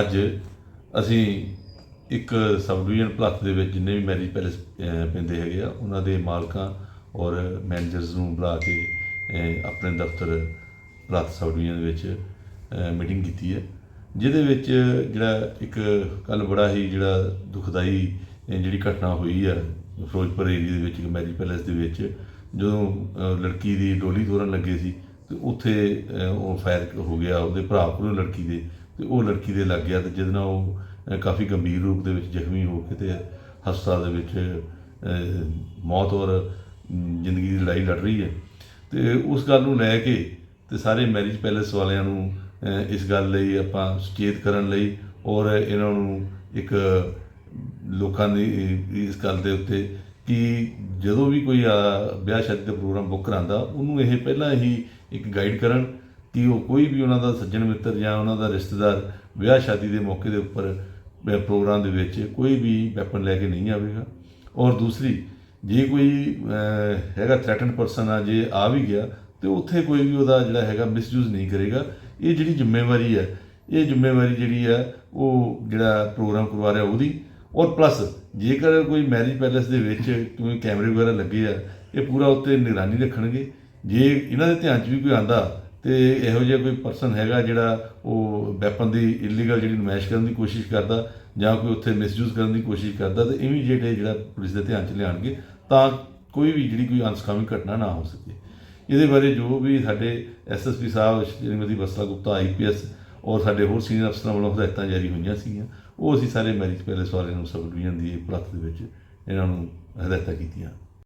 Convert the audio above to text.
ਅੱਜ ਅਸੀਂ ਇੱਕ ਸਬ ਡਿਵੀਜ਼ਨ ਪਲੱਸ ਦੇ ਵਿੱਚ ਜਿੰਨੇ ਵੀ ਮੈਰਿਜ ਪੈਲੇਸ ਪੈਂਦੇ ਹੈਗੇ ਆ, ਉਹਨਾਂ ਦੇ ਮਾਲਕਾਂ ਔਰ ਮੈਨੇਜਰਸ ਨੂੰ ਬੁਲਾ ਕੇ ਆਪਣੇ ਦਫ਼ਤਰ ਪਲੱਸ ਸਬ ਡਿਵੀਜ਼ਨ ਦੇ ਵਿੱਚ ਮੀਟਿੰਗ ਕੀਤੀ ਹੈ। ਜਿਹਦੇ ਵਿੱਚ ਜਿਹੜਾ ਇੱਕ ਕੱਲ ਬੜਾ ਹੀ ਜਿਹੜਾ ਦੁਖਦਾਈ ਜਿਹੜੀ ਘਟਨਾ ਹੋਈ ਆ, ਫਿਰੋਜ਼ਪੁਰ ਏਰੀਆ ਦੇ ਵਿੱਚ, ਇੱਕ ਮੈਰਿਜ ਪੈਲੇਸ ਦੇ ਵਿੱਚ, ਜਦੋਂ ਲੜਕੀ ਦੀ ਡੋਲੀ ਤੋਰਨ ਲੱਗੇ ਸੀ, ਤੇ ਉੱਥੇ ਉਹ ਫਾਇਰ ਹੋ ਗਿਆ, ਉਹਦੇ ਭਰਾ ਕੋਲੋਂ ਲੜਕੀ ਦੇ ਤੇ ਉਹ ਲੜਕੀ ਦੇ ਲੱਗ ਗਿਆ ਤੇ ਜਿਹਦੇ ਨਾਲ ਉਹ ਕਾਫੀ ਗੰਭੀਰ ਰੂਪ ਦੇ ਵਿੱਚ ਜ਼ਖਮੀ ਹੋ ਕੇ ਤੇ ਹਸਪਤਾਲ ਦੇ ਵਿੱਚ ਮੌਤ ਔਰ ਜ਼ਿੰਦਗੀ ਦੀ ਲੜਾਈ ਲੜ ਰਹੀ ਹੈ। ਤੇ ਉਸ ਗੱਲ ਨੂੰ ਲੈ ਕੇ ਤੇ ਸਾਰੇ ਮੈਰਿਜ ਪੈਲੇਸ ਵਾਲਿਆਂ ਨੂੰ ਇਸ ਗੱਲ ਲਈ ਆਪਾਂ ਸੁਚੇਤ ਕਰਨ ਲਈ ਔਰ ਇਹਨਾਂ ਨੂੰ ਇੱਕ ਲੋਕਾਂ ਦੀ ਇਸ ਗੱਲ ਦੇ ਉੱਤੇ ਕਿ ਜਦੋਂ ਵੀ ਕੋਈ ਆ, ਵਿਆਹ ਸ਼ਾਦੀ ਦਾ ਪ੍ਰੋਗਰਾਮ ਬੁੱਕ ਕਰਾਂਦਾ ਉਹਨੂੰ ਇਹ ਪਹਿਲਾਂ ਹੀ ਇੱਕ ਗਾਈਡ ਕਰਨ ਕਿ ਉਹ ਕੋਈ ਵੀ ਉਹਨਾਂ ਦਾ ਸੱਜਣ ਮਿੱਤਰ ਜਾਂ ਉਹਨਾਂ ਦਾ ਰਿਸ਼ਤੇਦਾਰ ਵਿਆਹ ਸ਼ਾਦੀ ਦੇ ਮੌਕੇ ਦੇ ਉੱਪਰ ਪ੍ਰੋਗਰਾਮ ਦੇ ਵਿੱਚ ਕੋਈ ਵੀ ਵੈਪਨ ਲੈ ਕੇ ਨਹੀਂ ਆਵੇਗਾ। ਔਰ ਦੂਸਰੀ, ਜੇ ਕੋਈ ਹੈਗਾ ਥ੍ਰੈਟਨਡ ਪਰਸਨ ਆ, ਜੇ ਆ ਵੀ ਗਿਆ, ਤੇ ਉੱਥੇ ਕੋਈ ਵੀ ਉਹਦਾ ਜਿਹੜਾ ਹੈਗਾ ਮਿਸਯੂਜ਼ ਨਹੀਂ ਕਰੇਗਾ। ਇਹ ਜਿਹੜੀ ਜ਼ਿੰਮੇਵਾਰੀ ਹੈ, ਇਹ ਜ਼ਿੰਮੇਵਾਰੀ ਜਿਹੜੀ ਹੈ, ਉਹ ਜਿਹੜਾ ਪ੍ਰੋਗਰਾਮ ਕਰਵਾ ਰਿਹਾ ਉਹਦੀ। ਔਰ ਪਲੱਸ ਜੇਕਰ ਕੋਈ ਮੈਰਿਜ ਪੈਲੇਸ ਦੇ ਵਿੱਚ ਕੋਈ ਕੈਮਰੇ ਵਗੈਰਾ ਲੱਗੇ ਆ, ਇਹ ਪੂਰਾ ਉੱਤੇ ਨਿਗਰਾਨੀ ਰੱਖਣਗੇ। ਜੇ ਇਹਨਾਂ ਦੇ ਧਿਆਨ 'ਚ ਵੀ ਕੋਈ ਆਂਦਾ ਤੇ ਇਹੋ ਜਿਹਾ ਕੋਈ ਪਰਸਨ ਹੈਗਾ ਜਿਹੜਾ ਉਹ ਵੈਪਨ ਦੀ ਇਲੀਗਲ ਜਿਹੜੀ ਨੁਮਾਇਸ਼ ਕਰਨ ਦੀ ਕੋਸ਼ਿਸ਼ ਕਰਦਾ ਜਾਂ ਕੋਈ ਉੱਥੇ ਮਿਸਯੂਜ਼ ਕਰਨ ਦੀ ਕੋਸ਼ਿਸ਼ ਕਰਦਾ ਤੇ ਇਮੀਡੀਏਟ ਇਹ ਜਿਹੜਾ ਪੁਲਿਸ ਦੇ ਧਿਆਨ 'ਚ ਲਿਆਣਗੇ ਤਾਂ ਕੋਈ ਵੀ ਜਿਹੜੀ ਕੋਈ ਅਨਸਕਾਮੀ ਘਟਨਾ ਨਾ ਹੋ ਸਕੇ। ਇਹਦੇ ਬਾਰੇ ਜੋ ਵੀ ਸਾਡੇ ਐਸਐਸਪੀ ਸਾਹਿਬ, ਸ਼੍ਰੀਮਤੀ ਬਸਲਾ ਗੁਪਤਾ ਆਈਪੀਐਸ ਔਰ ਸਾਡੇ ਹੋਰ ਸੀਨੀਅਰ ਅਫਸਰਾਂ ਵੱਲੋਂ ਹਦਾਇਤਾਂ ਜਾਰੀ ਹੋਈਆਂ ਸੀਗੀਆਂ, ਉਹ ਅਸੀਂ ਸਾਰੇ ਮੈਰਿਜ ਪੈਲੇਸ ਵਾਲਿਆਂ ਨੂੰ ਸਬ ਡਿਵੀਜ਼ਨ ਦੀ ਪ੍ਰਤ ਦੇ ਵਿੱਚ ਇਹਨਾਂ ਨੂੰ ਹਦਾਇਤਾਂ ਕੀਤੀਆਂ।